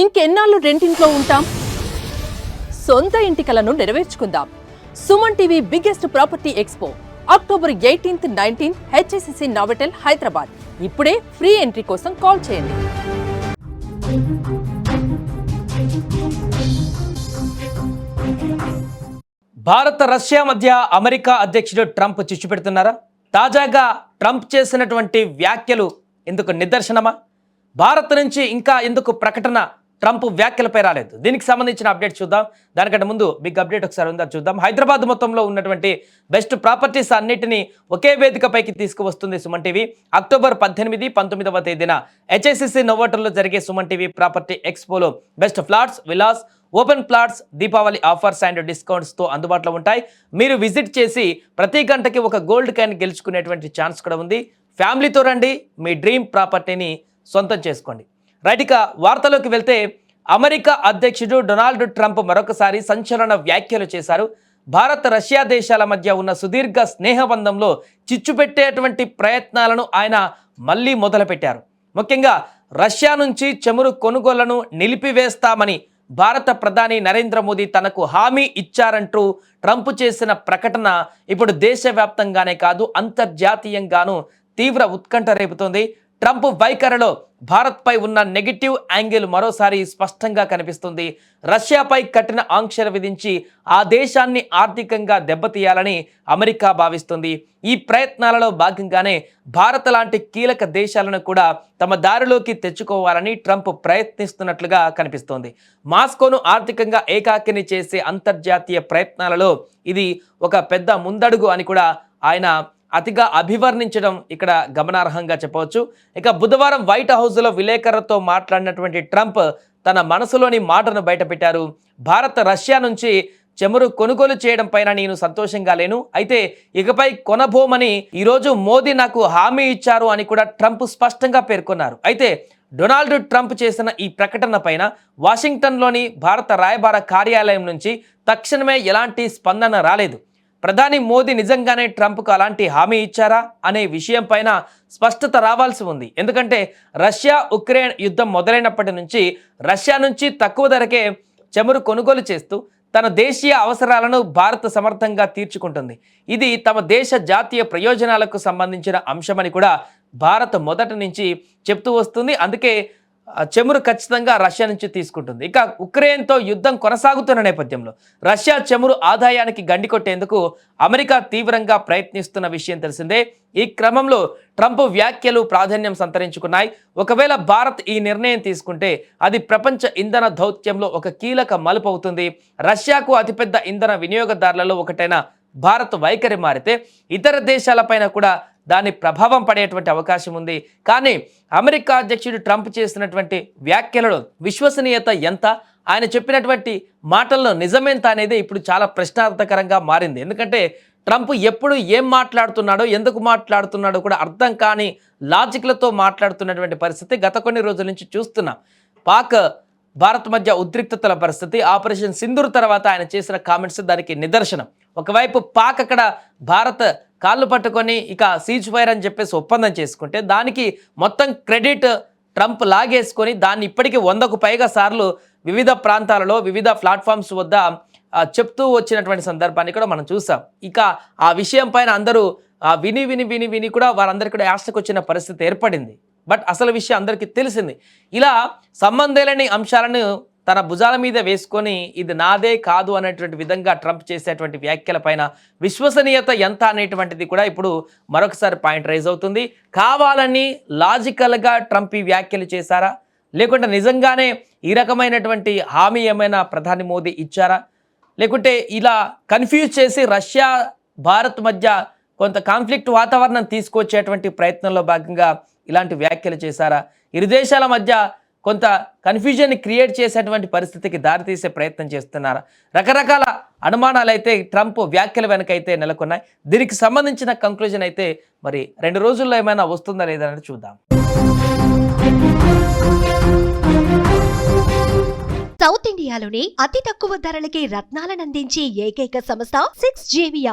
ఇంకెన్నాళ్ళు రెంటింట్లో ఉంటాం? సొంత ఇంటి కలను నెరవేర్చుకుందాం. Suman TV biggest property expo. October eighteenth nineteenth HICC Novotel Hyderabad. ఇప్పుడే ఫ్రీ ఎంట్రీ కోసం కాల్ చేయండి. భారత రష్యా మధ్య అమెరికా అధ్యక్షుడు ట్రంప్ చిచ్చు పెడుతున్నారా? తాజాగా ట్రంప్ చేసినటువంటి వ్యాఖ్యలు ఎందుకు నిదర్శనమా? భారత్ నుంచి ఇంకా ఎందుకు ప్రకటన ట్రంప్ వ్యాఖ్యలపై రాలేదు. దీనికి సంబంధించిన అప్డేట్ చూద్దాం. దానికంటే ముందు బిగ్ అప్డేట్ ఒకసారి ఉందా చూద్దాం. హైదరాబాద్ మొత్తంలో ఉన్నటువంటి బెస్ట్ ప్రాపర్టీస్ అన్నిటినీ ఒకే వేదికపైకి తీసుకువస్తుంది సుమన్ టీవీ. అక్టోబర్ పద్దెనిమిది పంతొమ్మిదవ తేదీన హెచ్ఐసిసి నోవోటర్లో జరిగే Suman TV property ఎక్స్పోలో best flats villas open plots Deepavali offers and డిస్కౌంట్స్తో అందుబాటులో ఉంటాయి. మీరు విజిట్ చేసి ప్రతి గంటకి ఒక గోల్డ్ క్యాన్ గెలుచుకునేటువంటి ఛాన్స్ కూడా ఉంది. ఫ్యామిలీతో రండి. మీ డ్రీమ్ ప్రాపర్టీని సొంతం చేసుకోండి. రైట్ ఇక వార్తలోకి వెళ్తే అమెరికా అధ్యక్షుడు డొనాల్డ్ ట్రంప్ మరొకసారి సంచలన వ్యాఖ్యలు చేశారు. భారత్ రష్యా దేశాల మధ్య ఉన్న సుదీర్ఘ స్నేహబంధంలో చిచ్చుపెట్టేటువంటి ప్రయత్నాలను ఆయన మళ్ళీ మొదలుపెట్టారు. ముఖ్యంగా రష్యా నుంచి చమురు కొనుగోళ్ళను నిలిపివేస్తామని భారత ప్రధాని నరేంద్ర మోదీ తనకు హామీ ఇచ్చారంటూ ట్రంప్ చేసిన ప్రకటన ఇప్పుడు దేశవ్యాప్తంగానే కాదు అంతర్జాతీయంగానూ తీవ్ర ఉత్కంఠ రేపుతోంది. ట్రంప్ వైఖరిలో భారత్పై ఉన్న నెగిటివ్ యాంగిల్ మరోసారి స్పష్టంగా కనిపిస్తుంది. రష్యాపై కఠిన ఆంక్షలు విధించి ఆ దేశాన్ని ఆర్థికంగా దెబ్బతీయాలని అమెరికా భావిస్తుంది. ఈ ప్రయత్నాలలో భాగంగానే భారత్ లాంటి కీలక దేశాలను కూడా తమ దారిలోకి తెచ్చుకోవాలని ట్రంప్ ప్రయత్నిస్తున్నట్లుగా కనిపిస్తోంది. మాస్కోను ఆర్థికంగా ఏకాకిని చేసే అంతర్జాతీయ ప్రయత్నాలలో ఇది ఒక పెద్ద ముందడుగు అని కూడా ఆయన అతిగా అభివర్ణించడం ఇక్కడ గమనార్హంగా చెప్పవచ్చు. ఇక బుధవారం వైట్ హౌస్లో విలేకరులతో మాట్లాడినటువంటి ట్రంప్ తన మనసులోని మాటను బయటపెట్టారు. భారత్ రష్యా నుంచి చమురు కొనుగోలు చేయడం పైన నేను సంతోషంగా లేను. అయితే ఇకపై కొనబోమని ఈరోజు మోదీ నాకు హామీ ఇచ్చారు అని కూడా ట్రంప్ స్పష్టంగా పేర్కొన్నారు. అయితే డొనాల్డ్ ట్రంప్ చేసిన ఈ ప్రకటన పైన వాషింగ్టన్లోని భారత రాయబార కార్యాలయం నుంచి తక్షణమే ఎలాంటి స్పందన రాలేదు. ప్రధాని మోదీ నిజంగానే ట్రంప్కు అలాంటి హామీ ఇచ్చారా అనే విషయం పైన స్పష్టత రావాల్సి ఉంది. ఎందుకంటే రష్యా ఉక్రెయిన్ యుద్ధం మొదలైనప్పటి నుంచి రష్యా నుంచి తక్కువ ధరకే చమురు కొనుగోలు చేస్తూ తన దేశీయ అవసరాలను భారత్ సమర్థంగా తీర్చుకుంటుంది. ఇది తమ దేశ జాతీయ ప్రయోజనాలకు సంబంధించిన అంశమని కూడా భారత్ మొదటి నుంచి చెప్తూ వస్తుంది. అందుకే చమురు ఖచ్చితంగా రష్యా నుంచి తీసుకుంటుంది. ఇక ఉక్రెయిన్తో యుద్ధం కొనసాగుతున్న నేపథ్యంలో రష్యా చమురు ఆదాయానికి గండి కొట్టేందుకు అమెరికా తీవ్రంగా ప్రయత్నిస్తున్న విషయం తెలిసిందే. ఈ క్రమంలో ట్రంప్ వ్యాఖ్యలు ప్రాధాన్యం సంతరించుకున్నాయి. ఒకవేళ భారత్ ఈ నిర్ణయం తీసుకుంటే అది ప్రపంచ ఇంధన దౌత్యంలో ఒక కీలక మలుపు అవుతుంది. రష్యాకు అతిపెద్ద ఇంధన వినియోగదారులలో ఒకటైన భారత్ వైఖరి మారితే ఇతర దేశాలపైన కూడా దాని ప్రభావం పడేటువంటి అవకాశం ఉంది. కానీ అమెరికా అధ్యక్షుడు ట్రంప్ చేసినటువంటి వ్యాఖ్యలలో విశ్వసనీయత ఎంత? ఆయన చెప్పినటువంటి మాటల్లో నిజమేంత అనేది ఇప్పుడు చాలా ప్రశ్నార్థకరంగా మారింది. ఎందుకంటే ట్రంప్ ఎప్పుడు ఏం మాట్లాడుతున్నాడో ఎందుకు మాట్లాడుతున్నాడో కూడా అర్థం కాని లాజిక్లతో మాట్లాడుతున్నటువంటి పరిస్థితి గత కొన్ని రోజుల నుంచి చూస్తున్నాం. పాక్ భారత్ మధ్య ఉద్రిక్తతల పరిస్థితి ఆపరేషన్ సింధూర్ తర్వాత ఆయన చేసిన కామెంట్స్ దానికి నిదర్శనం. ఒకవైపు పాక్ అక్కడ భారత్ కాళ్ళు పట్టుకొని ఇక సీజ్ ఫైర్ అని చెప్పేసి ఒప్పందం చేసుకుంటే దానికి మొత్తం క్రెడిట్ ట్రంప్ లాగేసుకొని దాన్ని ఇప్పటికీ వందకు పైగా సార్లు వివిధ ప్రాంతాలలో వివిధ ప్లాట్ఫామ్స్ వద్ద చెప్తూ వచ్చినటువంటి సందర్భాన్ని కూడా మనం చూసాం. ఇక ఆ విషయం పైన అందరూ ఆ, విని విని విని విని కూడా వారందరికీ కూడా యాస్టకు వచ్చిన పరిస్థితి ఏర్పడింది. బట్ అసలు విషయం అందరికీ తెలిసింది. ఇలా సంబంధం లేని అంశాలను తన భుజాల మీద వేసుకొని ఇది నాదే కాదు అనేటువంటి విధంగా ట్రంప్ చేసేటువంటి వ్యాఖ్యల పైన విశ్వసనీయత ఎంత అనేటువంటిది కూడా ఇప్పుడు మరొకసారి పాయింట్ రైజ్ అవుతుంది. కావాలని లాజికల్గా ట్రంప్ ఈ వ్యాఖ్యలు చేశారా? లేకుంటే నిజంగానే ఈ రకమైనటువంటి హామీ ఏమైనా ప్రధాని మోదీ ఇచ్చారా? లేకుంటే ఇలా కన్ఫ్యూజ్ చేసి రష్యా భారత్ మధ్య కొంత కాన్ఫ్లిక్ట్ వాతావరణం తీసుకొచ్చేటువంటి ప్రయత్నంలో భాగంగా ఇలాంటి వ్యాఖ్యలు చేశారా? ఇరు దేశాల మధ్య కొంత కన్ఫ్యూజన్ క్రియేట్ చేసేటువంటి పరిస్థితికి దారితీసే ప్రయత్నం చేస్తున్నారా? రకరకాల అనుమానాలు అయితే ట్రంప్ వ్యాఖ్యల వెనకైతే నెలకొన్నాయి. దీనికి సంబంధించిన కంక్లూజన్ అయితే మరి రెండు రోజుల్లో ఏమైనా వస్తుందా లేదా అనేది చూద్దాం. సౌత్ ఇండియాలోని అతి తక్కువ ధరలకి రత్నాలను అందించే ఏకైక సంస్థ సిక్స్ జేవియా